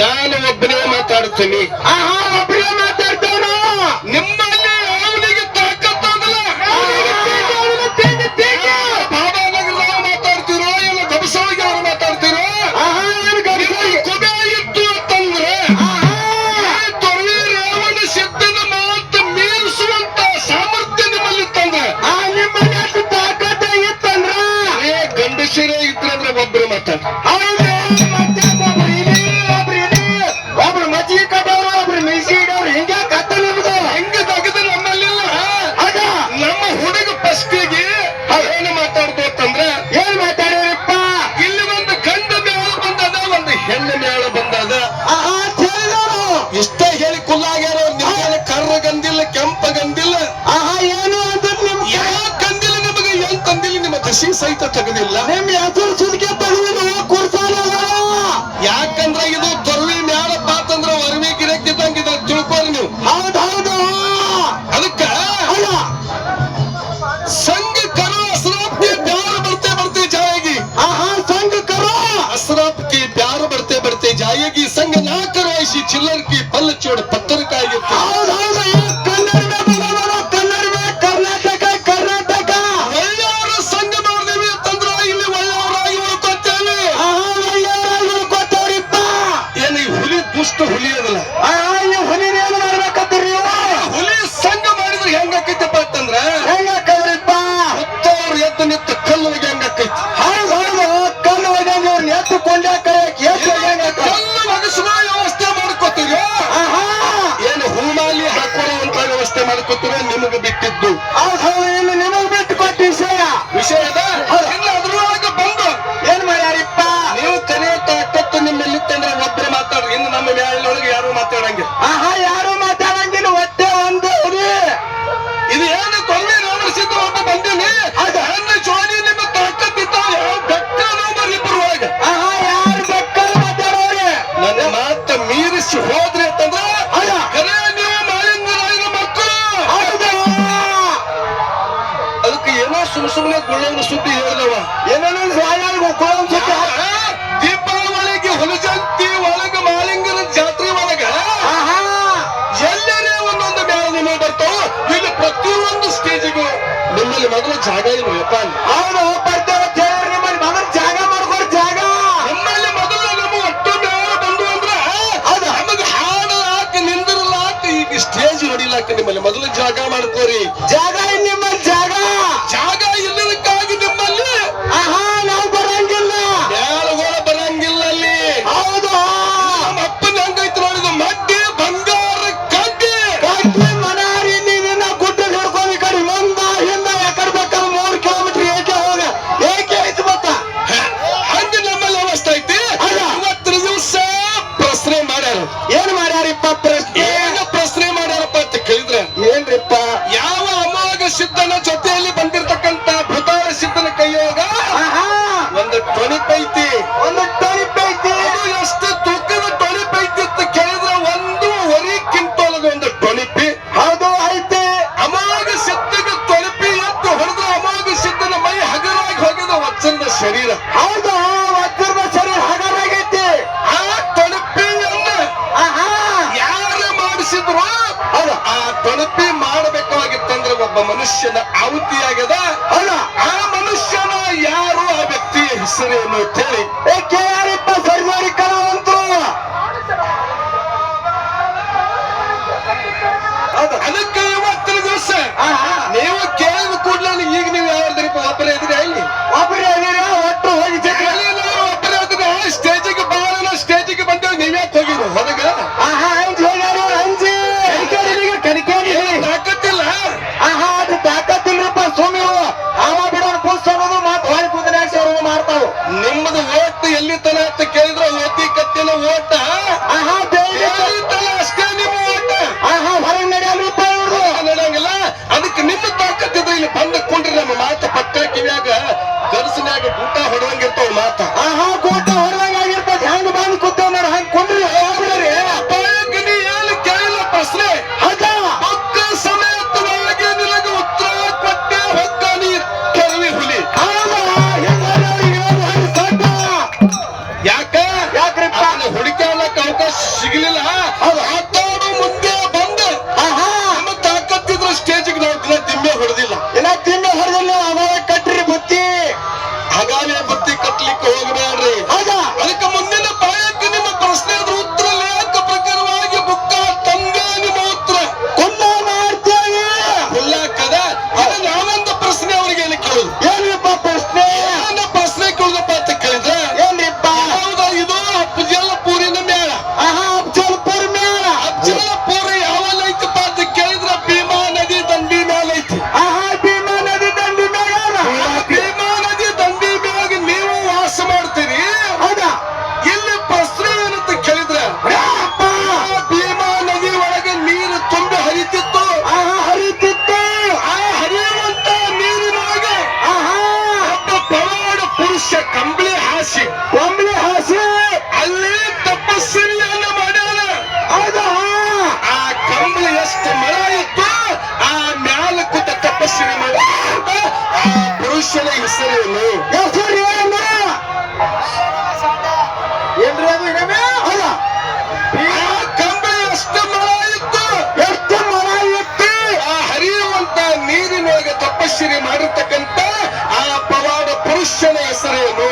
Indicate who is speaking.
Speaker 1: ನಾನು ಒಬ್ಬನೇ ಮಾತಾಡ್ತೀನಿ.
Speaker 2: ಆಹಾ ಒಬ್ಬನೇ
Speaker 1: ನಿಮ್ಮಲ್ಲಿ ಅವನಿಗೆ ಮಾತಾಡ್ತಿರೋ
Speaker 2: ಆಹಾ
Speaker 1: ಅಂತಂದ್ರೆ ರಾವಣ ಮಾತು ಸಾಮರ್ಥ್ಯ ನಿಮ್ಮಲ್ಲಿ
Speaker 2: ತಂದ್ರೆ ಇತ್ತಂದ್ರ?
Speaker 1: ಮಾತಾಡ್ತಾರೆ. ಸಹಿತ ತೆಗೆದಿಲ್ಲ.
Speaker 2: ನಿಮ್ ಹೆಸರು ಸುಲಿಗೆ ತೆಗೆದಿಲ್ಲ ಕುರ್ಸಾಲ
Speaker 1: ಇದು ತೊರ್ವಿ ಮ್ಯಾಲಪ್ಪ ಅಂತಂದ್ರ ವರ್ವಿ ಗಿರಕ್ಕೆ ತಂಗಿದ್ರೆ ತಿಳ್ಕೊಳ್ಳಿ ನೀವು.
Speaker 2: ಹೌದೌದು
Speaker 1: ಅದಕ್ಕ ಸಂಘ ಕರು ಅಸರಾಪ್ತಿ ಬ್ಯಾರ ಬರ್ತೆ ಬರ್ತೆ ಜಾಯಗಿ.
Speaker 2: ಆಹಾ ಸಂಘ ಕರು. ಅಸರಾಪ್ತಿ ಬ್ಯಾರ ಬರ್ತೆ ಬರ್ತೆ
Speaker 1: ಜಾಯಗಿ. ಸಂಘ ನಾಲ್ಕರ ವಯಸ್ಸಿ
Speaker 2: ಚಿಲ್ಲರ್ಕಿ ಪಲ್ಲ ಚೋಡ್ ಟೊಳಿಪ್ ಒಂದು
Speaker 1: ಟೊಳಿಪ್ ಎಷ್ಟು ತೂಕದ ಟೊಳಿಪ್ ಅಂತ ಕೇಳಿದ್ರೆ ಒಂದು ವರಿಕ್ಕಿಂತ ಒಂದು
Speaker 2: ಅದು ಐತಿ.
Speaker 1: ಅಮಾಗ ಸಿದ್ಧದ ಟೊಳಿಪಿ ಅಂತ ಹೊಡೆದ್ರೆ ಅಮಾಗ ಸಿದ್ಧನ ಮೈ ಹಗರಾಗಿ ಹೋಗಿದ ವಚ್ಚಂದ ಶರೀರ.
Speaker 2: ಹೌದಾ
Speaker 1: ಆ
Speaker 2: ಆಹಾ.
Speaker 1: ಆ ಒಬ್ಬ ಮನುಷ್ಯನ ಆಹುತಿಯಾಗದ
Speaker 2: ಅಲ್ಲ
Speaker 1: ಆ ಮನುಷ್ಯನ ಯಾರು
Speaker 2: Sine Moteli. Eke Ari Pasarwa.
Speaker 1: ನಮ್ಮದು ಓಟ್ ಎಲ್ಲಿ ತನ ಅಂತ ಕೇಳಿದ್ರೆ ಎತ್ತಿ ಕತ್ತಿನ ಓಟ. ಅಷ್ಟೇ ನಿಮ್ಮ ಓಟ.
Speaker 2: ಆಹಾ
Speaker 1: ಅದಕ್ಕೆ ನಿಮ್ಮ ತಾಕತ್ತಿದ್ರೆ ಇಲ್ಲಿ ಬಂದ ಕೊಂಡ್ರಿ ನಮ್ಮ ಮಾತು. ಸಿಗ್ಲಿಲ್ಲ ಅದು ಹತ್ತು ತಪಸ್ಸರಿ ಆ ಪವಾಡ ಪುರುಷನ ಹೆಸರೇನು?